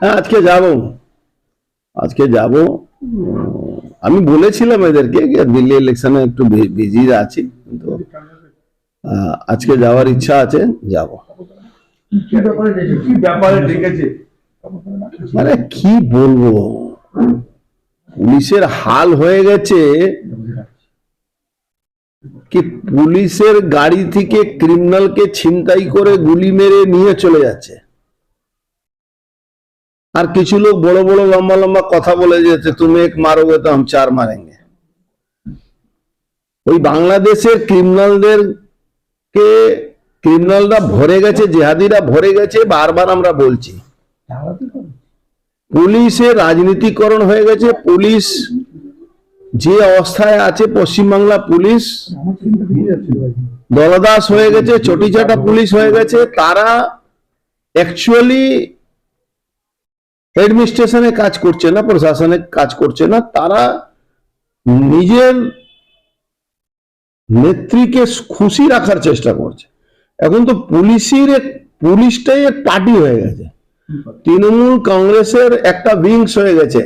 হ্যাঁ আজকে যাব। আজকে যাব। আমি বলেছিলাম এদেরকে দিল্লি ইলেকশনে একটু বিজি আছি, কিন্তু আজকে যাওয়ার ইচ্ছা আছে, যাব। মানে কি বলব? পুলিশের হাল হয়ে গেছে। কি পুলিশের গাড়ি থেকে ক্রিমিনালকে ছিনতাই করে গুলি মেরে নিয়ে চলে যাচ্ছে। আর কিছু লোক বড় বড় লম্বা লম্বা কথা বলে যাচ্ছে তুমি এক মারোগে তো हम চার মারেঙ্গে। ওই বাংলাদেশের ক্রিমিনালদের কে ক্রিমিনালরা ভরে গেছে, জেহাদিরা ভরে গেছে, বারবার আমরা বলছি। পুলিশের রাজনীতিকরণ হয়ে গেছে, পুলিশ যে অবস্থায় আছে, পশ্চিমবাংলা পুলিশ দলদাস হয়ে গেছে, চটিচাটা পুলিশ হয়ে গেছে, তারা অ্যাকচুয়ালি অ্যাডমিনিস্ট্রেশনে কাজ করছে না, প্রশাসনে কাজ করছে না, তারা নিজের নেত্রীকে খুশি রাখার চেষ্টা করছে। এখন তো পুলিশের পুলিশটাই এক পার্টি হয়ে গেছে। তৃণমূল কংগ্রেসের একটা উইংস হয়ে গেছে।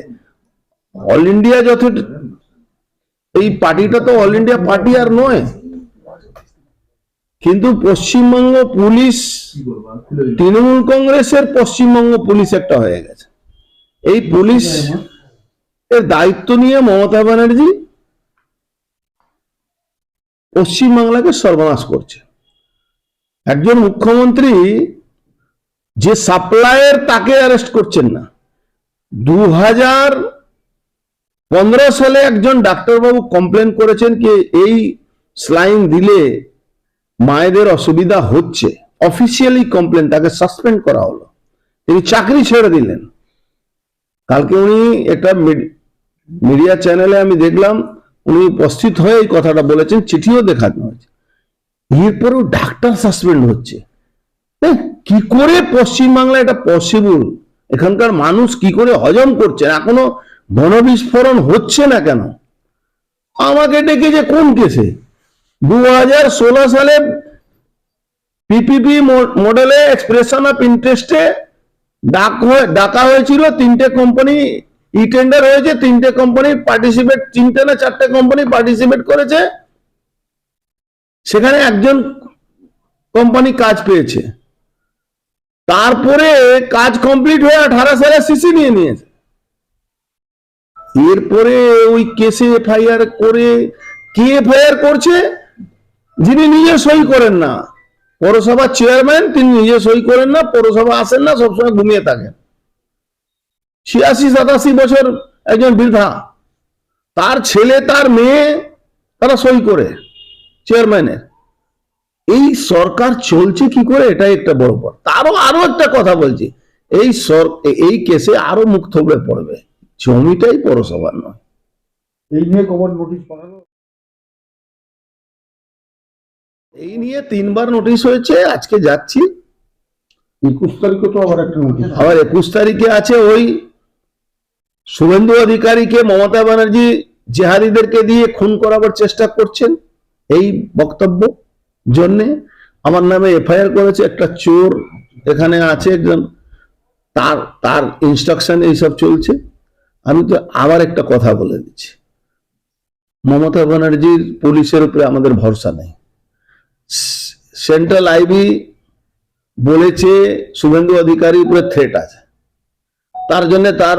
অল ইন্ডিয়া যত এই পার্টিটা তো অল ইন্ডিয়া পার্টি আর নয়। কিন্তু পশ্চিমবঙ্গ পুলিশ, তৃণমূল কংগ্রেসের পশ্চিমবঙ্গ পুলিশ একটা হয়ে গেছে। এই পুলিশ এর দায়িত্ব নিয়ে মমতা ব্যানার্জি পশ্চিমবাংলাকে সর্বনাশ করছে। একজন মুখ্যমন্ত্রী যে সাপ্লায়ার তাকে অ্যারেস্ট করছেন না। দু হাজার পনেরো সালে একজন ডাক্তারবাবু কমপ্লেন করেছেন কি এই স্লাইন দিলে মায়েদের অসুবিধা হচ্ছে। অফিসিয়ালি কমপ্লেন তাকে সাসপেন্ড করা হলো। তিনি চাকরি ছেড়ে দিলেন। কালকে উনি একটা মিডিয়া চ্যানেলে আমি দেখলাম, উনি উপস্থিত হয়ে এই কথাটা বলেছেন, চিঠিও দেখানো হয়েছে। এরপরেও ডাক্তার সাসপেন্ড হচ্ছে। কি করে পশ্চিমবাংলা এটা পসিবল এখানকার মানুষ কি করে হজম করছে এখনও গণবিস্ফোরণ হচ্ছে না কেন? আমাকে ডেকেছে কোন কেসে? দু হাজার ষোলো সালে পিপিপি মডেলে এক্সপ্রেশন অফ ইন্টারেস্টে ডাক ডাকা হয়েছিল, তিনটে কোম্পানি ই টেন্ডার হয়েছে, তিনটে কোম্পানি পার্টিসিপেট তিনটে না চারটে কোম্পানি পার্টিসিপেট করেছে। সেখানে একজন কোম্পানি কাজ পেয়েছে। তারপরে কাজ কমপ্লিট হয়ে আঠারো সালে সিসি নিয়ে নিয়েছে। এরপরে ওই কেসে এফআইআর করে কে এফআইআর করছে? যিনি নিজে সই করেন না। পৌরসভার চেয়ারম্যান তিনি নিজে সই করেন না, পৌরসভা আসেন না, সবসময় ঘুমিয়ে থাকেন। ছিয়াশি, সাতাশি বছর একজন বৃদ্ধা, তার ছেলে, তার মেয়ে, তারা সই করে চেয়ারম্যানের এই সরকার চলছে কি করে, এটাই একটা বড় পর তারও আরও একটা কথা বলছি, এই সর, এই কেসে আরও মুখ থবড়ে পড়বে। জমিটাই পৌরসভার নয়। এই নিয়ে কখন নোটিশ পাঠালো এই নিয়ে তিনবার নোটিশ হয়েছে আজকে যাচ্ছি। একুশ তারিখে তো আবার একটা নোটিশ। আবার একুশ তারিখে আছে ওই শুভেন্দু অধিকারীকে মমতা ব্যানার্জি জেহাদিদেরকে দিয়ে খুন করাবার চেষ্টা করছেন এই বক্তব্য জন্যে। আমার নামে এফআইআর করেছে একটা চোর এখানে আছে একজন তার তার ইনস্ট্রাকশন এইসব চলছে। আমি তো আবার একটা কথা বলে দিচ্ছি। মমতা ব্যানার্জির পুলিশের উপরে আমাদের ভরসা নেই। সেন্ট্রাল আইবি বলেছে শুভেন্দু অধিকারীর উপরে থ্রেট আছে। তার জন্য তার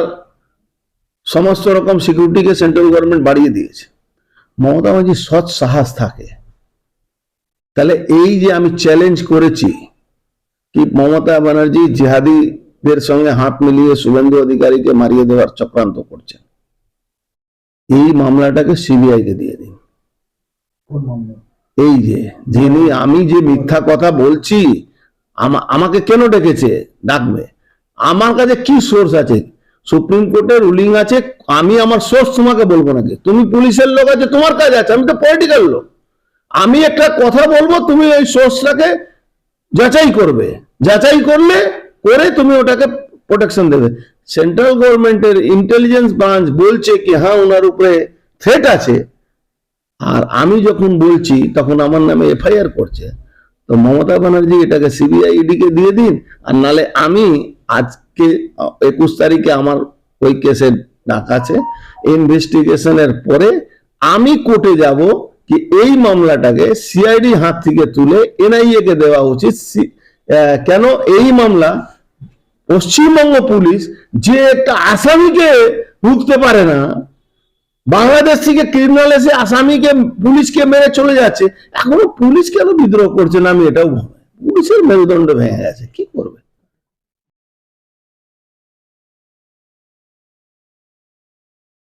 সমস্ত রকম সিকিউরিটিকে সেন্ট্রাল গভর্নমেন্ট বাড়িয়ে দিয়েছে। মমতা ব্যানার্জি সৎ সাহস থাকে। তাহলে এই যে আমি চ্যালেঞ্জ করেছি কি মমতা ব্যানার্জি জিহাদিদের সঙ্গে হাত মিলিয়ে শুভেন্দু অধিকারীকে মারিয়ে দেওয়ার চক্রান্ত করছেন, এই মামলাটাকে সিবিআই কে দিয়ে দিন। কোন মামলা? এই যে, যিনি আমি যে মিথ্যা কথা বলছি আমাকে কেন ডেকেছে? ডাকবে। আমার কাছে কি সোর্স আছে? সুপ্রিম কোর্টের রুলিং আছে, আমি আমার সোর্স তোমাকে বলব নাকি? তুমি পুলিশের লোক আছে, তোমার কাজ আছে, আমি তো পলিটিক্যাল লোক। আমি একটা কথা বলব, তুমি ওই সোর্সটাকে যাচাই করবে। যাচাই করলে, করে তুমি ওটাকে প্রোটেকশন দেবে। সেন্ট্রাল গভর্নমেন্টের ইন্টেলিজেন্স ব্রাঞ্চ বলছে কি হ্যাঁ ওনার উপরে থ্রেট আছে। আর আমি যখন বলছি, তখন আমার নামে এফআইআর করছে। তো মমতা ব্যানার্জি এটাকে সিবিআই কে দিয়ে দিন, আর নালে আমি আজকে, একুশ তারিখে আমার ওই কেসের ডাক আছে। ইনভেস্টিগেশনের পরে আমি কোর্টে যাব কি এই মামলাটাকে সিআইডি হাত থেকে তুলে এনআইএ কে দেওয়া উচিত। কেন এই মামলা পশ্চিমবঙ্গ পুলিশ যে একটা আসামিকে রুখতে পারে না বাংলাদেশ থেকে ক্রিমিনাল এসে আসামিকে, পুলিশকে মেরে চলে যাচ্ছে। এখনও পুলিশ কেন বিদ্রোহ করছে না আমি এটাও পুলিশের মেরুদণ্ড ভেঙে গেছে, কি করবে?